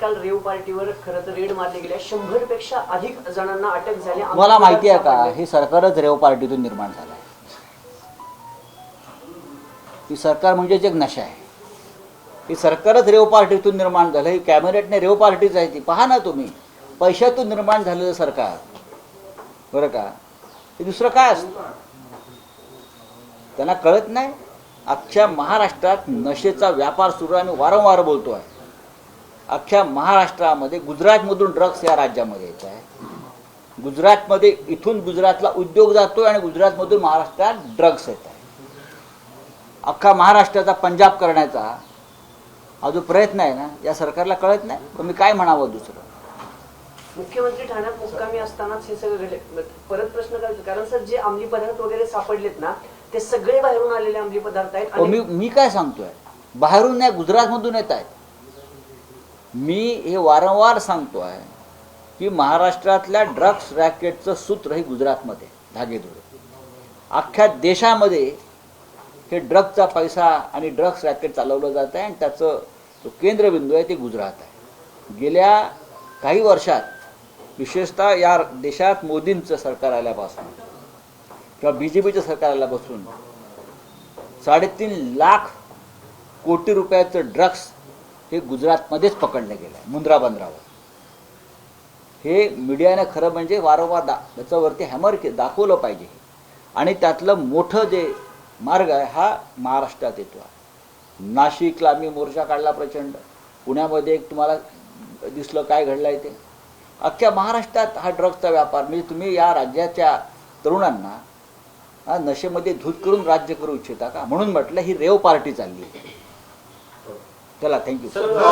काल रेव पार्टीवर खरं तर रेड मारले गेले. शंभरपेक्षा अधिक जणांना अटक झाली. मला माहिती आहे का. हे सरकारच रेव पार्टीतून निर्माण झालं आहे. ही सरकार म्हणजेच एक नशा आहे. ही सरकारच रेव पार्टीतून निर्माण झालं ही कॅबिनेटने रेव पार्टीच आहे ती. पहा ना तुम्ही. पैशातून निर्माण झालेलं सरकार. बरं का? हे दुसरं काय असतं? त्यांना कळत नाही. अख्ख्या महाराष्ट्रात नशेचा व्यापार सुरू आहे आम्ही वारंवार बोलतो आहे अख्ख्या महाराष्ट्रामध्ये गुजरातमधून ड्रग्स या राज्यामध्ये येत आहे. गुजरातमध्ये इथून गुजरातला उद्योग जातोय आणि गुजरातमधून महाराष्ट्रात ड्रग्स येत आहे. अख्खा महाराष्ट्राचा पंजाब करण्याचा हा जो प्रयत्न आहे ना? या सरकारला कळत नाही? तर मी काय म्हणावं दुसरं? मुख्यमंत्री ठाण्यात मुक्कामी असतानाच हे सगळं घडले. परत प्रश्न करायचा. कारण सर जे अंमली पदार्थ वगैरे सापडलेत ना ते सगळे बाहेरून आलेले अंमली पदार्थ आहेत आणि मी मी काय सांगतोय? बाहेरून नाही गुजरातमधून येत आहेत. मी हे वारंवार सांगतो आहे की महाराष्ट्रातल्या ड्रग्स रॅकेटचं सूत्र हे गुजरातमध्ये धागेदोरे अख्ख्या देशामध्ये हे ड्रग्सचा पैसा आणि ड्रग्स रॅकेट चालवलं जात आहे आणि त्याचं जो केंद्रबिंदू आहे ते गुजरात आहे. गेल्या काही वर्षात विशेषतः या देशात मोदींचं सरकार आल्यापासून किंवा बी जे पीचं सरकार आल्यापासून साडेतीन लाख कोटी रुपयाचं ड्रग्स हे गुजरातमध्येच पकडलं गेलं आहे मुंद्रा बंदरावर. हे मीडियाने खरं म्हणजे वारंवार दा त्याच्यावरती हॅमर के दाखवलं पाहिजे. आणि त्यातलं मोठं जे मार्ग आहे हा महाराष्ट्रात येतो आहे. नाशिकला मी मोर्चा काढला प्रचंड. पुण्यामध्ये एक तुम्हाला दिसलं काय घडलं आहे ते. अख्ख्या महाराष्ट्रात हा ड्रग्सचा व्यापार म्हणजे तुम्ही या राज्याच्या तरुणांना हा नशेमध्ये धूत करून राज्य करू इच्छिता का? म्हणून म्हटलं ही रेव पार्टी चालली आहे. चला थँक्यू